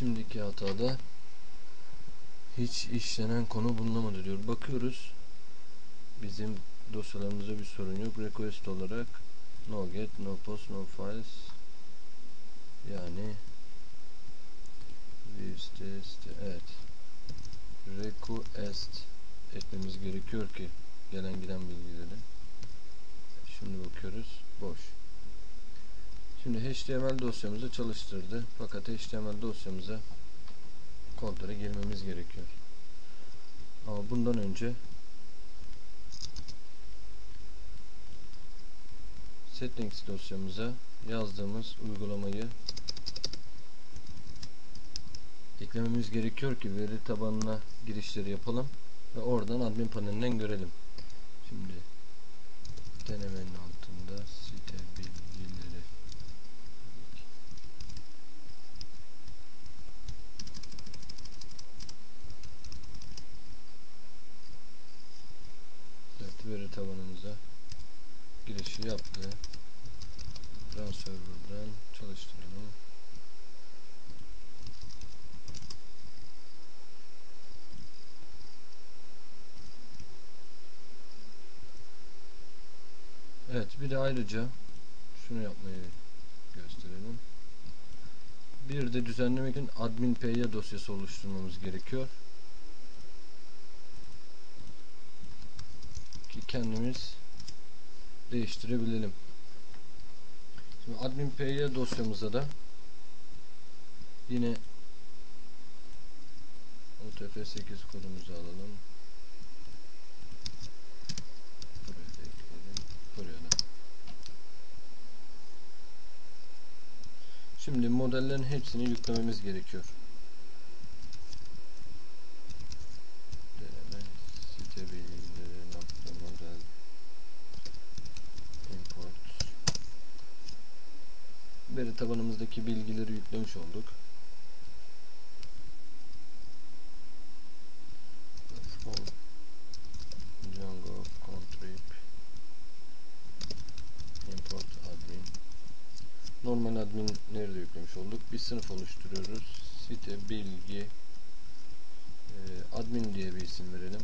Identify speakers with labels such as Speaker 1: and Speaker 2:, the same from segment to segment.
Speaker 1: şimdiki hatada hiç işlenen konu bulunamadı diyor. Bakıyoruz. Bizim dosyalarımızda bir sorun yok. Request olarak no get, no post, no files yani bir site, site evet request etmemiz gerekiyor ki gelen giden bilgileri şimdi bakıyoruz boş şimdi HTML dosyamızı çalıştırdı fakat HTML dosyamıza kodlara girmemiz gerekiyor ama bundan önce settings dosyamıza yazdığımız uygulamayı eklememiz gerekiyor ki veri tabanına girişleri yapalım ve oradan admin panelinden görelim. Şimdi denemenin altında site bilgileri Evet veri tabanımıza girişi yaptı. Run server'dan çalıştıralım. Evet bir de ayrıca şunu yapmayı gösterelim. Bir de düzenlemek için admin py dosyası oluşturmamız gerekiyor. Ki kendimiz değiştirebilelim. Şimdi admin py dosyamıza da yine UTF-8 kodumuzu alalım. Buraya da. Buraya. Şimdi modellerin hepsini yüklememiz gerekiyor. Deneme site bilgileri nokta model import veri tabanımızdaki bilgileri yüklemiş olduk. Django contrib import admin normal adminleri de yüklemiş olduk. Bir sınıf oluşturuyoruz. Site bilgi e, admin diye bir isim verelim.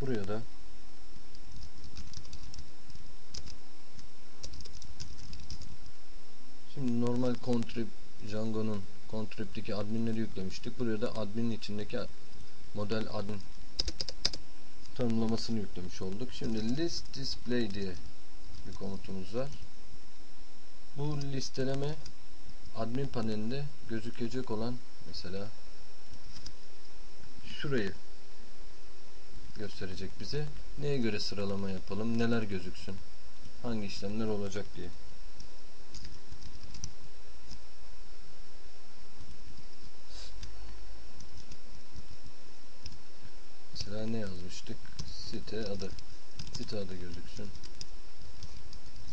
Speaker 1: Buraya da Şimdi normal contrib Django'nun contrib'deki adminleri yüklemiştik. Buraya da adminin içindeki model admin tanımlamasını yüklemiş olduk. Şimdi list display diye bir komutumuz var. Bu listeleme admin panelinde gözükecek olan mesela şurayı gösterecek bize. Neye göre sıralama yapalım, neler gözüksün, hangi işlemler olacak diye. Mesela ne yazmıştık? Site adı. Site adı gözüksün.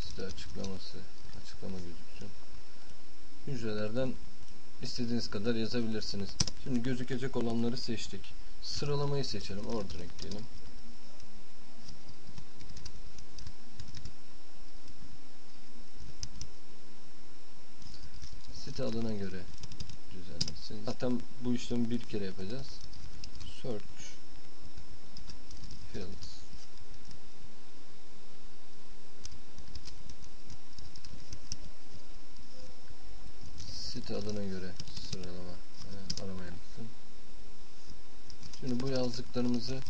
Speaker 1: Site açıklaması, açıklama gözüksün. Hücrelerden istediğiniz kadar yazabilirsiniz. Şimdi gözükecek olanları seçtik. Sıralamayı seçelim. Order ekleyelim. Site adına göre düzenlesin. Zaten bu işlemi bir kere yapacağız. Search fields site adına göre sıralama e, arama yapsın. Şimdi bu yazdıklarımızı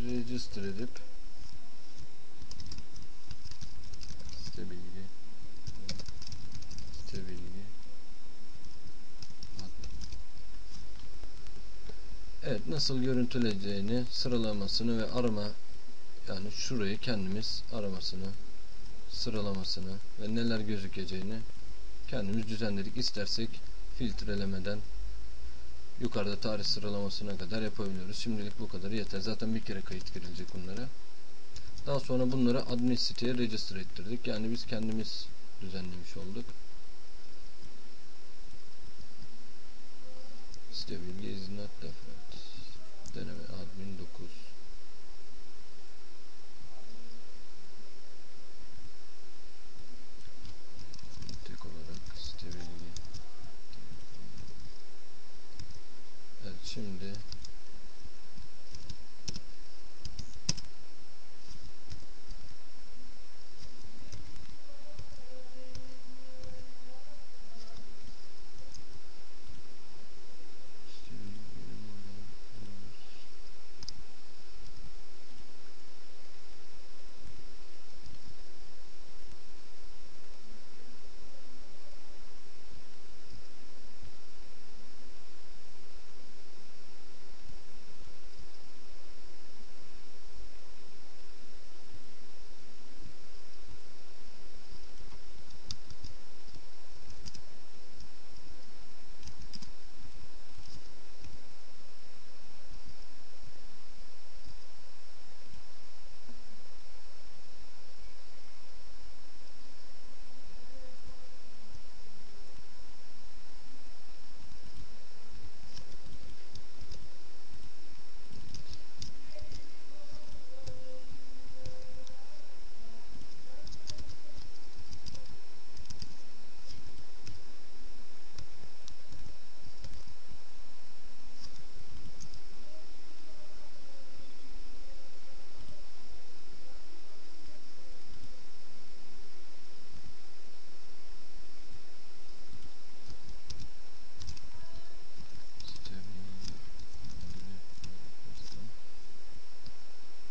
Speaker 1: register edip site bilgi site bilgi Evet nasıl görüntüleyeceğini sıralamasını ve arama yani şurayı kendimiz aramasını sıralamasını ve neler gözükeceğini kendimiz düzenledik. İstersek filtrelemeden yukarıda tarih sıralamasına kadar yapabiliyoruz. Şimdilik bu kadar yeter. Zaten bir kere kayıt girilecek bunlara. Daha sonra bunları admin siteye register ettirdik. Yani biz kendimiz düzenlemiş olduk. Site bilgi is not. Deneme admin 9. Şimdi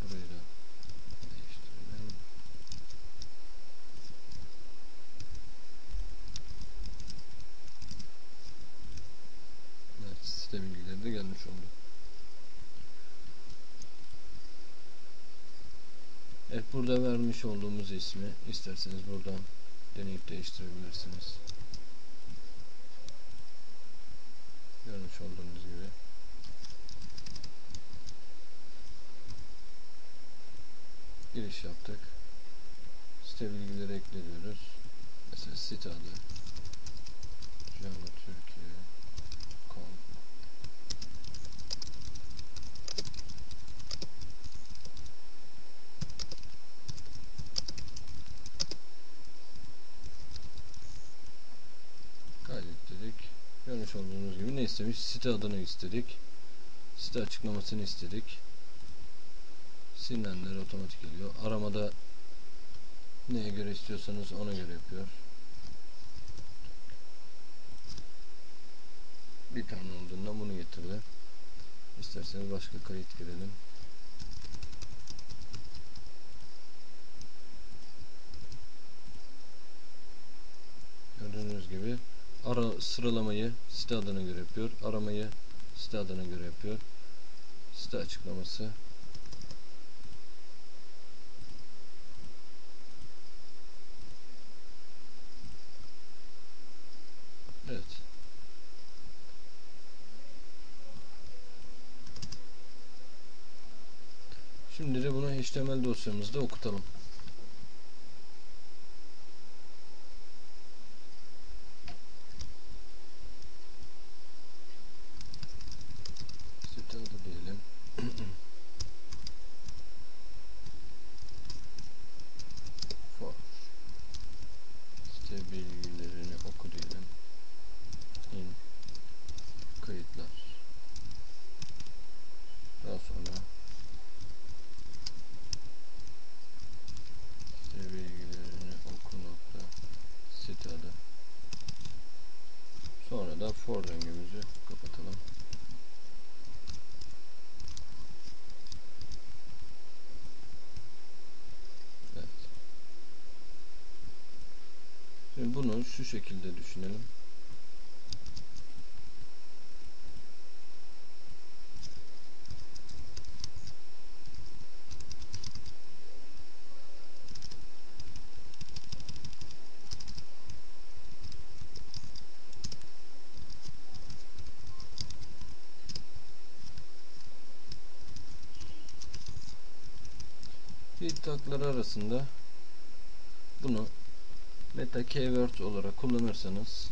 Speaker 1: Burayı da değiştirelim. Site bilgileri de gelmiş oldu. Evet, burada vermiş olduğumuz ismi isterseniz buradan deneyip değiştirebilirsiniz. Görmüş olduğunuz gibi. giriş yaptık. Site bilgileri ekliyoruz. Mesela site adı Java Türkiye Görmüş olduğunuz gibi ne istemiş? Site adını istedik. Site açıklamasını istedik silinenler otomatik geliyor. Aramada neye göre istiyorsanız ona göre yapıyor. Bir tane olduğunda bunu getirdi. İsterseniz başka kayıt girelim. Gördüğünüz gibi ara sıralamayı site adına göre yapıyor. Aramayı site adına göre yapıyor. Site açıklaması Evet. Şimdi de bunu HTML dosyamızda okutalım. Site adı diyelim. For. Site bilgilerini oku diyelim in kayıtlar daha sonra site bilgilerini oku nokta site adı sonra da for rengimizi kapatalım. Evet. Şimdi bunu şu şekilde düşünelim Fiil tagları arasında bunu meta keyword olarak kullanırsanız